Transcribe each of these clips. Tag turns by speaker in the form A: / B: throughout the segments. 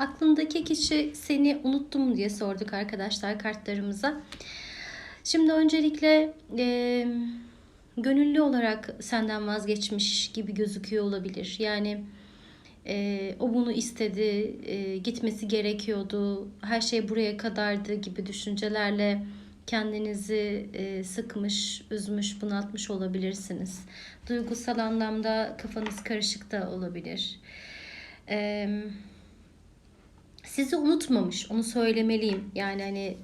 A: Aklındaki kişi seni unuttum diye sorduk arkadaşlar kartlarımıza. Şimdi öncelikle e, gönüllü olarak senden vazgeçmiş gibi gözüküyor olabilir. Yani e, o bunu istedi, e, gitmesi gerekiyordu, her şey buraya kadardı gibi düşüncelerle kendinizi e, sıkmış, üzmüş, bunaltmış olabilirsiniz. Duygusal anlamda kafanız karışık da olabilir. Eee sizi unutmamış onu söylemeliyim. Yani hani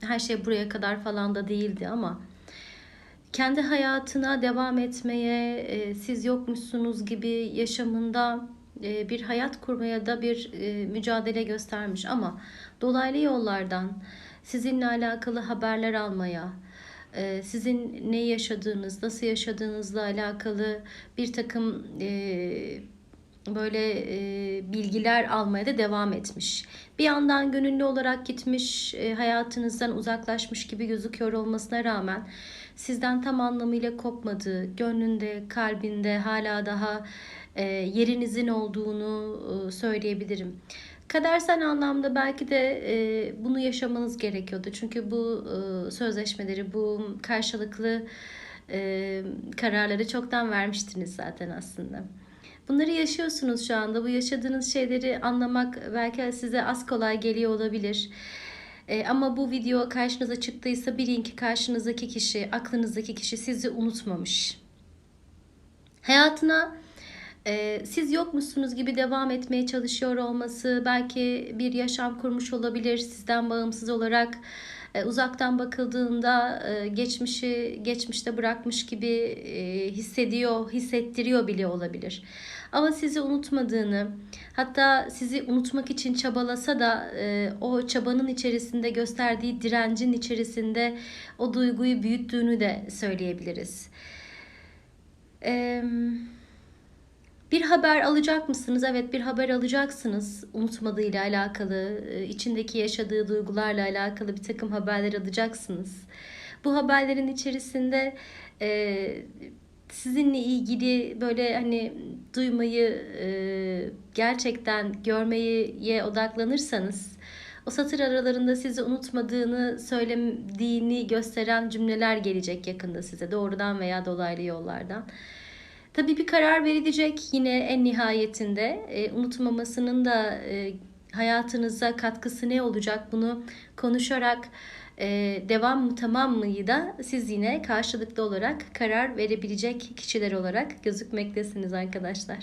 A: her şey buraya kadar falan da değildi ama kendi hayatına devam etmeye e, siz yokmuşsunuz gibi yaşamında e, bir hayat kurmaya da bir e, mücadele göstermiş ama dolaylı yollardan sizinle alakalı haberler almaya, sizin ne yaşadığınız, nasıl yaşadığınızla alakalı bir takım böyle e, bilgiler almaya da devam etmiş. Bir yandan gönüllü olarak gitmiş, e, hayatınızdan uzaklaşmış gibi gözüküyor olmasına rağmen sizden tam anlamıyla kopmadığı, gönlünde, kalbinde hala daha e, yerinizin olduğunu e, söyleyebilirim. Kadersel anlamda belki de e, bunu yaşamanız gerekiyordu. Çünkü bu e, sözleşmeleri, bu karşılıklı e, kararları çoktan vermiştiniz zaten aslında. Bunları yaşıyorsunuz şu anda. Bu yaşadığınız şeyleri anlamak belki size az kolay geliyor olabilir. E, ama bu video karşınıza çıktıysa bilin ki karşınızdaki kişi, aklınızdaki kişi sizi unutmamış. Hayatına e, siz yokmuşsunuz gibi devam etmeye çalışıyor olması, belki bir yaşam kurmuş olabilir sizden bağımsız olarak. E, uzaktan bakıldığında e, geçmişi geçmişte bırakmış gibi e, hissediyor, hissettiriyor bile olabilir. Ama sizi unutmadığını, hatta sizi unutmak için çabalasa da o çabanın içerisinde gösterdiği direncin içerisinde o duyguyu büyüttüğünü de söyleyebiliriz. Eee bir haber alacak mısınız? Evet bir haber alacaksınız. Unutmadığıyla alakalı, e, içindeki yaşadığı duygularla alakalı bir takım haberler alacaksınız. Bu haberlerin içerisinde e, sizinle ilgili böyle hani duymayı e, gerçekten görmeye odaklanırsanız o satır aralarında sizi unutmadığını söylediğini gösteren cümleler gelecek yakında size doğrudan veya dolaylı yollardan. Tabii bir karar verilecek yine en nihayetinde. E, unutmamasının da e, hayatınıza katkısı ne olacak bunu konuşarak e, devam mı tamam mıyı da siz yine karşılıklı olarak karar verebilecek kişiler olarak gözükmektesiniz arkadaşlar.